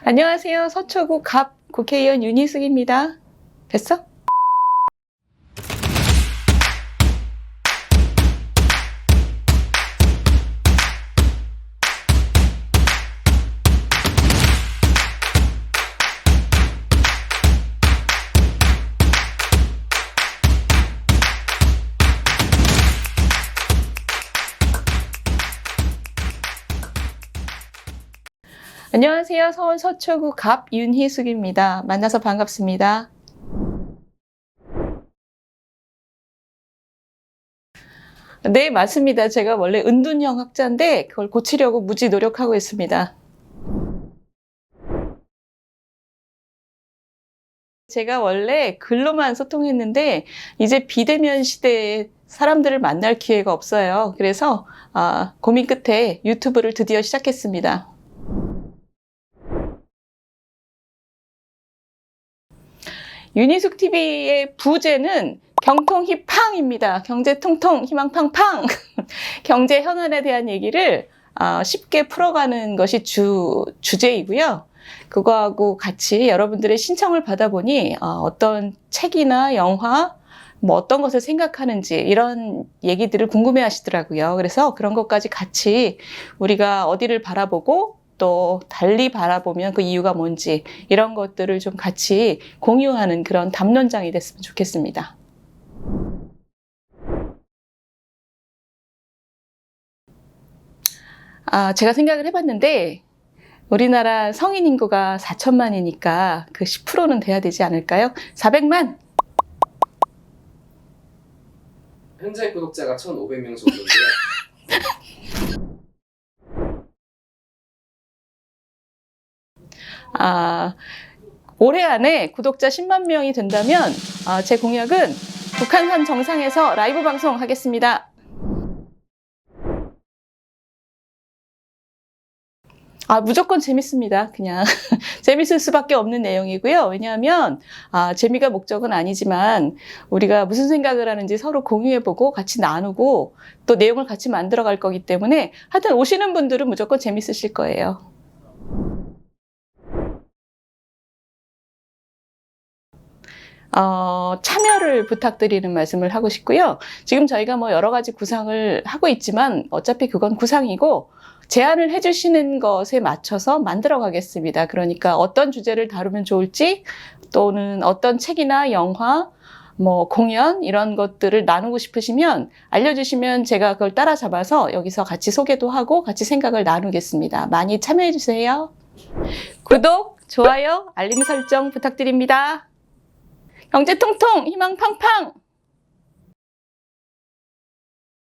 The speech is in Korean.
안녕하세요. 서초구 갑 국회의원 윤희숙입니다. 됐어? 안녕하세요. 서울 서초구 갑 윤희숙입니다. 만나서 반갑습니다. 네, 맞습니다. 제가 원래 은둔형 학자인데 그걸 고치려고 무지 노력하고 있습니다. 제가 원래 글로만 소통했는데 이제 비대면 시대에 사람들을 만날 기회가 없어요. 그래서 아, 고민 끝에 유튜브를 드디어 시작했습니다. 유니숙 TV의 부제는 경통 희팡입니다. 경제 통통 희망 팡팡. 경제 현안에 대한 얘기를 아, 쉽게 풀어가는 것이 주 주제이고요. 그거하고 같이 여러분들의 신청을 받아보니 어, 어떤 책이나 영화 뭐 어떤 것을 생각하는지 이런 얘기들을 궁금해 하시더라고요. 그래서 그런 것까지 같이 우리가 어디를 바라보고 또 달리 바라보면 그 이유가 뭔지 이런 것들을 좀 같이 공유하는 그런 담론장이 됐으면 좋겠습니다. 아, 제가 생각을 해봤는데 우리나라 성인 인구가 4천만이니까 그 10%는 돼야 되지 않을까요? 400만! 현재 구독자가 1,500명 정도인데요. 아, 올해 안에 구독자 10만 명이 된다면 아, 제 공약은 북한산 정상에서 라이브 방송 하겠습니다. 아, 무조건 재밌습니다. 그냥 재밌을 수밖에 없는 내용이고요. 왜냐하면 아, 재미가 목적은 아니지만 우리가 무슨 생각을 하는지 서로 공유해보고 같이 나누고 또 내용을 같이 만들어갈 거기 때문에 하여튼 오시는 분들은 무조건 재밌으실 거예요. 어, 참여를 부탁드리는 말씀을 하고 싶고요. 지금 저희가 뭐 여러 가지 구상을 하고 있지만 어차피 그건 구상이고 제안을 해주시는 것에 맞춰서 만들어 가겠습니다. 그러니까 어떤 주제를 다루면 좋을지 또는 어떤 책이나 영화 뭐 공연 이런 것들을 나누고 싶으시면 알려주시면 제가 그걸 따라잡아서 여기서 같이 소개도 하고 같이 생각을 나누겠습니다. 많이 참여해 주세요. 구독, 좋아요, 알림 설정 부탁드립니다. 경제 통통, 희망 팡팡!